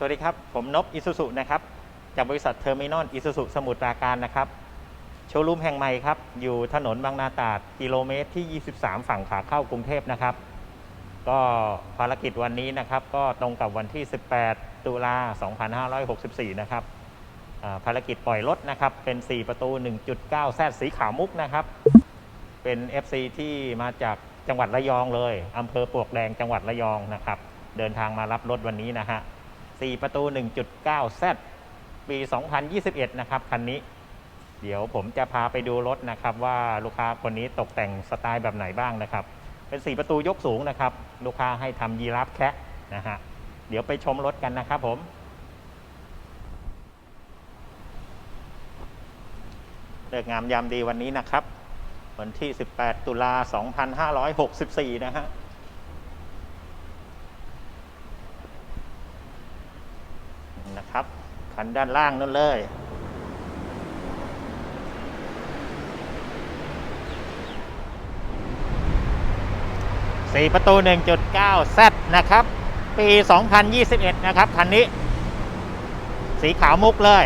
สวัสดีครับ ผมนบอิสุสุนะครับ จากบริษัทเทอร์มินอลอิสุสุสมุทรปราการนะครับ โชว์รูมแห่งใหม่ครับ อยู่ถนนบางนาตราดกิโลเมตรที่ 23 ฝั่งขาเข้ากรุงเทพนะครับ ก็ภารกิจวันนี้นะครับ ก็ตรงกับวันที่ 18 ตุลา 2564 นะครับอ่าภารกิจปล่อยรถนะครับ เป็น 4 ประตู 1.9 แซดสีขาวมุกนะครับ เป็น FC ที่มาจากจังหวัดระยองเลยอำเภอปลวกแดงจังหวัดระยองนะครับ เดินทางมารับรถวันนี้นะฮะ 4 ประตู 1.9 Z ปี 2021 นะครับ คันนี้ เดี๋ยวผมจะพาไปดูรถนะครับ ว่าลูกค้าคนนี้ตกแต่งสไตล์แบบไหนบ้างนะครับ เป็น 4 ประตูยกสูงนะครับ ลูกค้าให้ทำยีราฟแคะนะฮะเดี๋ยวไปชมรถกันนะครับผมเลิกงามยามดีวันนี้นะครับ วันที่ 18 ตุลา 2564 นะฮะ นะครับ คันด้านล่างนั่นเลย สี่ประตู 1.9 Z นะครับ ปี 2021 นะครับ คันนี้ สีขาวมุกเลย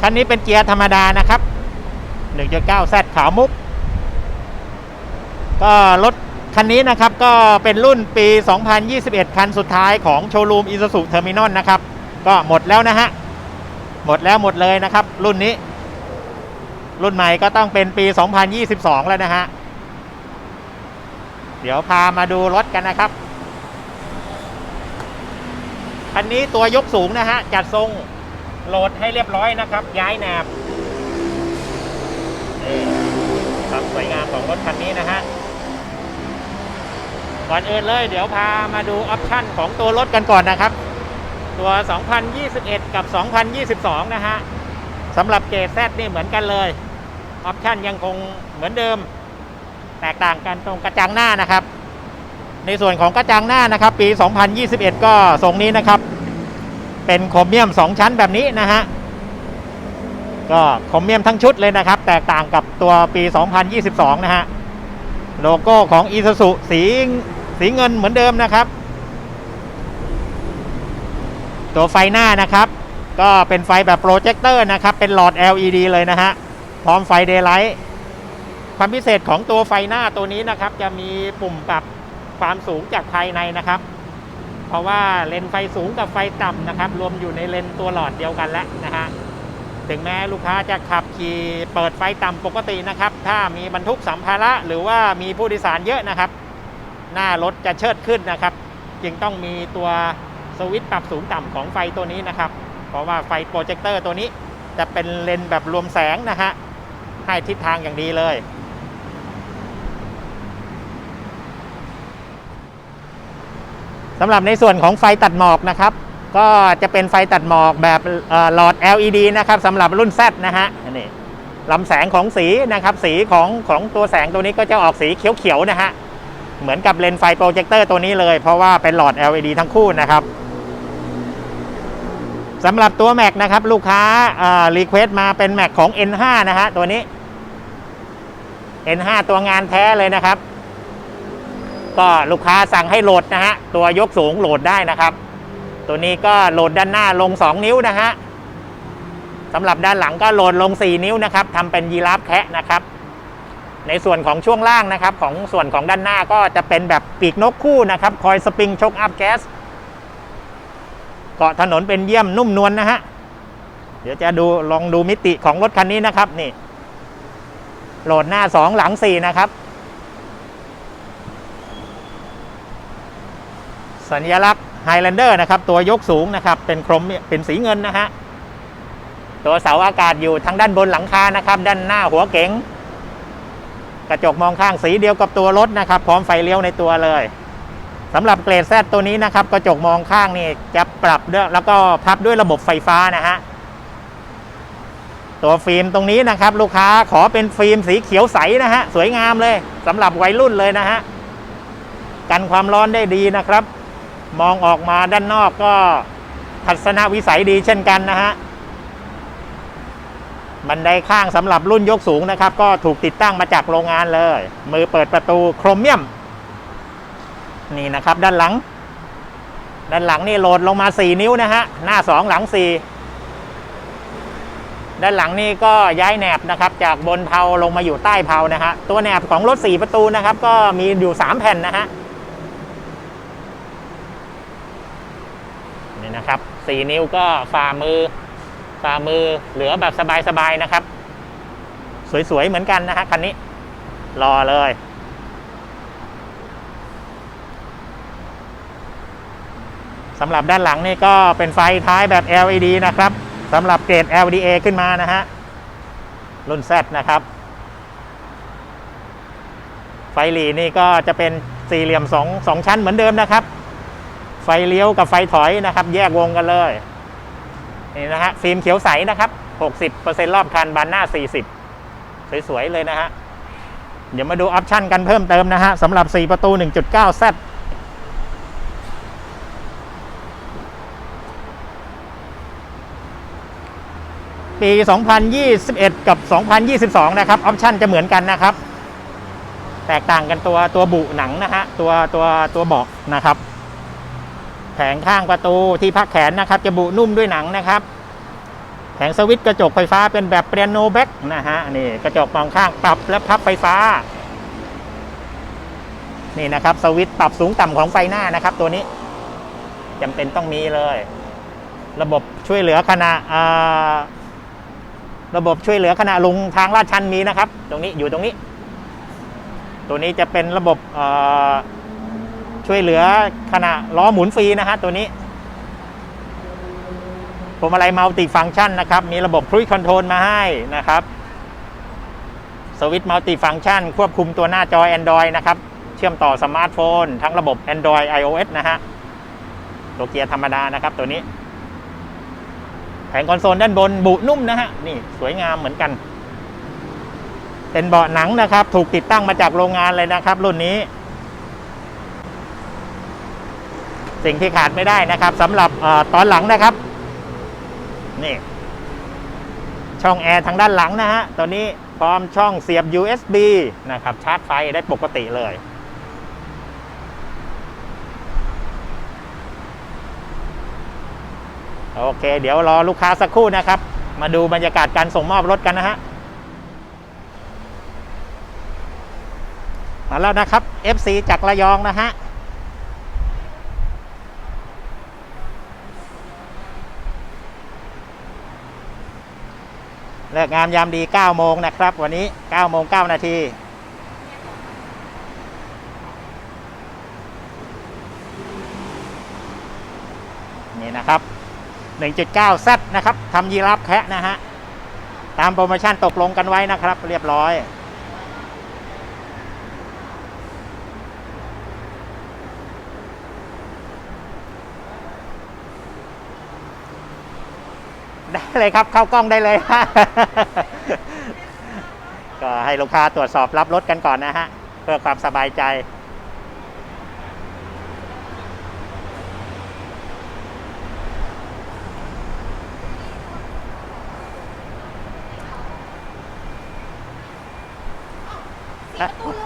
คันนี้เป็นเกียร์ธรรมดานะครับ 1.9 Z ขาวมุก ก็รถคันนี้นะครับก็เป็นรุ่นปี 2021 คันสุดท้ายของโชว์รูมอิ u ู u เทอร์มินอลนะครับ ก็หมดแล้วนะฮะ หมดแล้วหมดเลยนะครับ รุ่นนี้ รุ่นใหม่ก็ต้องเป็นปี 2022 แล้วนะฮะ เดี๋ยวพามาดูรถกันนะครับ คันนี้ตัวยกสูงนะฮะ จัดทรงโหลดให้เรียบร้อยนะครับ ย้ายแหนบความสวยงามของรถคันนี้นะฮะก่อนอื่นเลยเดี๋ยวพามาดูออปชั่นของตัวรถกันก่อนนะครับ ตัว 2021 กับ 2022 นะฮะสำหรับเกรดนี่เหมือนกันเลย ออปชั่นยังคงเหมือนเดิม แตกต่างกันตรงกระจังหน้านะครับ ในส่วนของกระจังหน้านะครับ ปี 2021 ก็ทรงนี้นะครับ เป็นโครเมียม 2 ชั้นแบบนี้นะฮะ ก็โครเมียมทั้งชุดเลยนะครับ แตกต่างกับตัวปี 2022 นะฮะ โลโก้ของ i s u z u สีสีเงินเหมือนเดิมนะครับ ตัวไฟหน้านะครับ ก็เป็นไฟแบบโปรเจคเตอร์นะครับ เป็นหลอด LED เลยนะฮะ พร้อมไฟเดย์ไลท์ความพิเศษของตัวไฟหน้าตัวนี้นะครับ จะมีปุ่มปรับความสูงจากภายในนะครับ เพราะว่าเลนส์ไฟสูงกับไฟต่ำนะครับ รวมอยู่ในเลนส์ตัวหลอดเดียวกันแล้วนะฮะถึงแม้ลูกค้าจะขับขี่เปิดไฟต่ำปกตินะครับ ถ้ามีบรรทุกสัมภาระหรือว่ามีผู้โดยสารเยอะนะครับ หน้ารถจะเชิดขึ้นนะครับ จึงต้องมีตัว สวิตช์ปรับสูงต่ำของไฟตัวนี้นะครับ เพราะว่าไฟโปรเจคเตอร์ตัวนี้จะเป็นเลนส์แบบรวมแสงนะฮะ ให้ทิศทางอย่างดีเลย สำหรับในส่วนของไฟตัดหมอกนะครับ ก็จะเป็นไฟตัดหมอกแบบเอ่อหลอด LED นะครับสำหรับรุ่น Z นะฮะอันนี่ลำแสงของสีนะครับ สีของของตัวแสงตัวนี้ก็จะออกสีเขียวๆนะฮะ เหมือนกับเลนส์ไฟโปรเจคเตอร์ตัวนี้เลย เพราะว่าเป็นหลอด LED ทั้งคู่นะครับ สำหรับตัวแม็กนะครับ ลูกค้ารีเควสมาเป็นแม็กของ N5 นะฮะตัวนี้ N5 ตัวงานแท้เลยนะครับ ก็ลูกค้าสั่งให้โหลดนะฮะตัวยกสูงโหลดได้นะครับ ตัวนี้ก็โหลดด้านหน้าลง 2 นิ้วนะฮะสำหรับด้านหลังก็โหลดลง 4 นิ้วนะครับทำเป็นยีราฟแคะนะครับ ในส่วนของช่วงล่างนะครับ ของส่วนของด้านหน้าก็จะเป็นแบบปีกนกคู่นะครับ คอยสปริงชกอัพแก๊ส เกาะถนนเป็นเยี่ยมนุ่มนวลนะฮะ เดี๋ยวจะดูลองดูมิติของรถคันนี้นะครับนี่ โหลดหน้า2หลัง4นะครับ สัญลักษณ์ Highlander นะครับ ตัวยกสูงนะครับ เป็นโครมเป็นสีเงินนะฮะ ตัวเสาอากาศอยู่ทางด้านบนหลังคานะครับ ด้านหน้าหัวเก๋งกระจกมองข้างสีเดียวกับตัวรถนะครับ พร้อมไฟเลี้ยวในตัวเลย สำหรับเกรดแซตัวนี้นะครับกระจกมองข้างนี่จะปรับด้วยแล้วก็พับด้วยระบบไฟฟ้านะฮะตัวฟิล์มตรงนี้นะครับ ลูกค้าขอเป็นฟิล์มสีเขียวใสนะฮะสวยงามเลยสำหรับวัยรุ่นเลยนะฮะกันความร้อนได้ดีนะครับ มองออกมาด้านนอกก็ทัศนวิสัยดีเช่นกันนะฮะบันไดข้างสำหรับรุ่นยกสูงนะครับ ก็ถูกติดตั้งมาจากโรงงานเลย มือเปิดประตูโครเมียม นี่นะครับ ด้านหลัง ด้านหลังนี่โหลดลงมา 4 นิ้วนะฮะ หน้า 2 หลัง 4 ด้านหลังนี่ก็ย้ายแหนบนะครับ จากบนเพลาลงมาอยู่ใต้เพลานะฮะ ตัวแหนบของรถ 4 ประตูนะครับ ก็มีอยู่ 3 แผ่นนะฮะ นี่นะครับ 4 นิ้วก็ฝ่ามือ ฝ่ามือเหลือแบบสบายๆนะครับ สวยๆเหมือนกันนะฮะคันนี้ รอเลย สำหรับด้านหลังนี่ก็เป็นไฟท้ายแบบ LED นะครับสำหรับเกรด LDA ขึ้นมานะฮะ รุ่น Z นะครับ ไฟหลีนี่ก็จะเป็นสี่เหลี่ยมสองสองชั้นเหมือนเดิมนะครับ ไฟเลี้ยวกับไฟถอยนะครับ แยกวงกันเลยนี่นะฮะฟิล์มเขียวใสนะครับ 60%รอบคันบานหน้า 40 สวย ๆ เลยนะฮะ เดี๋ยวมาดูออปชั่นกันเพิ่มเติมนะฮะสำหรับ 4 ประตู 1.9 ปี 2021 กับ 2022 นะครับ ออปชั่นจะเหมือนกันนะครับ แตกต่างกันตัวตัวบุหนังนะฮะ ตัวตัวตัวเบาะนะครับ แผงข้างประตูที่พักแขนนะครับ จะบุนุ่มด้วยหนังนะครับ แผงสวิตช์กระจกไฟฟ้าเป็นแบบเปียโนแบ็กนะฮะ นี่กระจกมองข้างปรับและพับไฟฟ้า นี่นะครับสวิตช์ปรับสูงต่ำของไฟหน้านะครับ ตัวนี้จำเป็นต้องมีเลย ระบบช่วยเหลือขณะอ่า ระบบช่วยเหลือขณะลงทางลาดชันมีนะครับ ตรงนี้อยู่ตรงนี้ ตัวนี้จะเป็นระบบช่วยเหลือขณะล้อหมุนฟรีนะฮะตัวนี้พวงมาลัยมัลติฟัง c t ชันนะครับ มีระบบค u ู s คอนโทรลมาให้นะครับสวิตช์มัลติฟัง c t ชันควบคุมตัวหน้าจอ Android นะครับ เชื่อมต่อสมาร์ทโฟน ทั้งระบบ Android iOS นะฮะตัวเกียร์ธรรมดานะครับตัวนี้ แผงคอนโซลด้านบนบุนุ่มนะฮะนี่สวยงามเหมือนกัน เป็นเบาะหนังนะครับ ถูกติดตั้งมาจากโรงงานเลยนะครับ รุ่นนี้ สิ่งที่ขาดไม่ได้นะครับสำหรับออตอนหลังนะครับ นี่ ช่องแอร์ทางด้านหลังนะฮะตัวนี้พร้อมช่องเสียบ USB นะครับชาร์จไฟได้ปกติเลย โอเค เดี๋ยวรอลูกค้าสักครู่นะครับ มาดูบรรยากาศการส่งมอบรถกันนะฮะมาแล้วนะครับ FC จากระยองนะฮะเลิกงามยามดี 9 โมงนะครับ วันนี้ 9 โมง 9 นาทีนี่นะครับ 1.9 Z นะครับทำยีราฟแคะนะฮะ ตามโปรโมชั่นตกลงกันไว้นะครับ เรียบร้อย ได้เลยครับเข้ากล้องได้เลยก็ให้ลูกค้าตรวจสอบรับรถกันก่อนนะฮะ เพื่อความสบายใจ สี่ประตูเลือกไปเลือก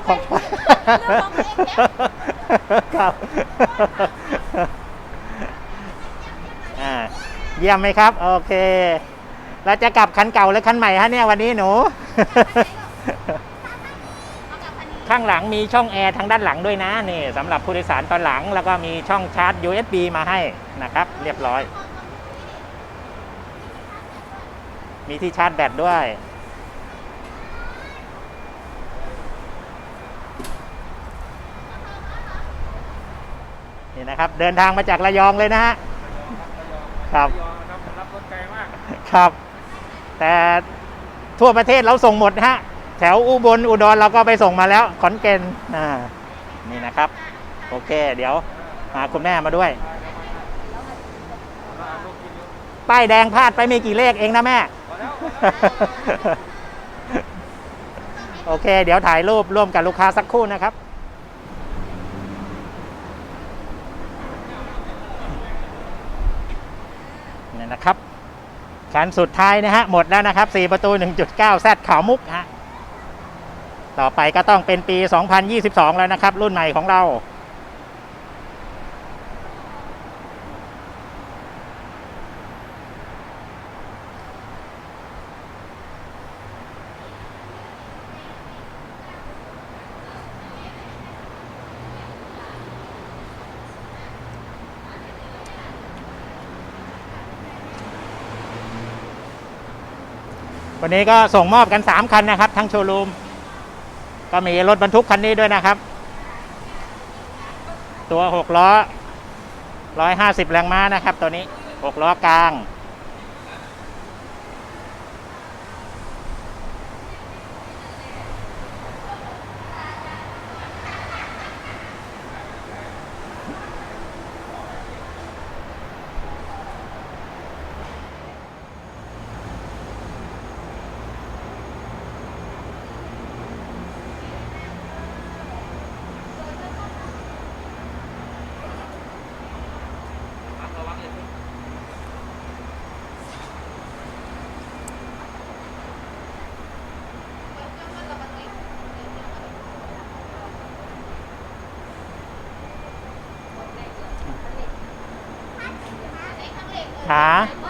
ของตัวเองเนี่ยครับอ่าเยี่ยมไหมครับ โอเค เราจะกลับคันเก่าหรือคันใหม่ฮะเนี่ยวันนี้หนูเอากลับคันนี้ข้างหลังมีช่องแอร์ทางด้านหลังด้วยนะนี่สำหรับผู้โดยสารตอนหลัง แล้วก็มีช่องชาร์จ USB มาให้นะครับ เรียบร้อย มีที่ชาร์จแบตด้วย นะครับ เดินทางมาจากระยองเลยนะฮะครับรับรถไกลมากครับ แต่ทั่วประเทศเราส่งหมดฮะแถวอุบลอุดรเราก็ไปส่งมาแล้ว ขอนแก่นอ่านี่นะครับ โอเค เดี๋ยวหาคุณแม่มาด้วย ป้ายแดงพลาดไปไม่กี่เลขเองนะแม่ โอเค เดี๋ยวถ่ายรูปร่วมกับลูกค้าสักครู่นะครับ นี่นะครับ คันสุดท้ายนะฮะ หมดแล้วนะครับ 4 ประตู 1.9 Z ขาวมุกฮะ ต่อไปก็ต้องเป็นปี 2022 แล้วนะครับ รุ่นใหม่ของเรา วันนี้ก็ส่งมอบกัน 3 คันนะครับ ทั้งโชว์รูม ก็มีรถบรรทุกคันนี้ด้วยนะครับ ตัว 6 ล้อ 150 แรงม้านะครับ ตัวนี้ 6 ล้อกลาง ขาเอ